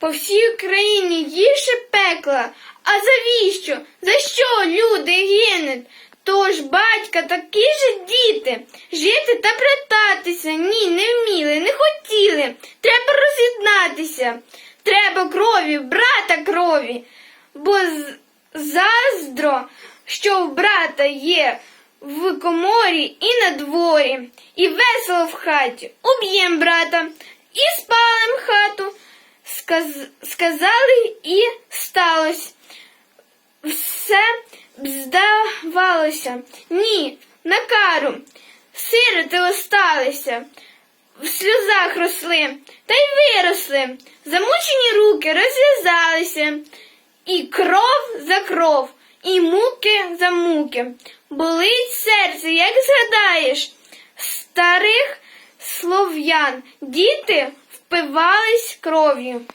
По всій Україні гірше пекла. А завіщо? За що люди гинуть? Тож батька такі ж діти, жити та брататися. Ні, не вміли, не хотіли. Треба роз'єднатися. Треба крові, брата крові. Бо заздро, що в брата є в коморі і на дворі, і весело в хаті. Уб'єм брата і хату. Сказ- сказали і сталося. Все здавалося. Ні, на кару. Сироти осталися, в сльозах росли, та й виросли. Замучені руки розв'язалися. І кров за кров, і муки за муки. Болить серце, як згадаєш, старих слов'ян діти впивались кров'ю.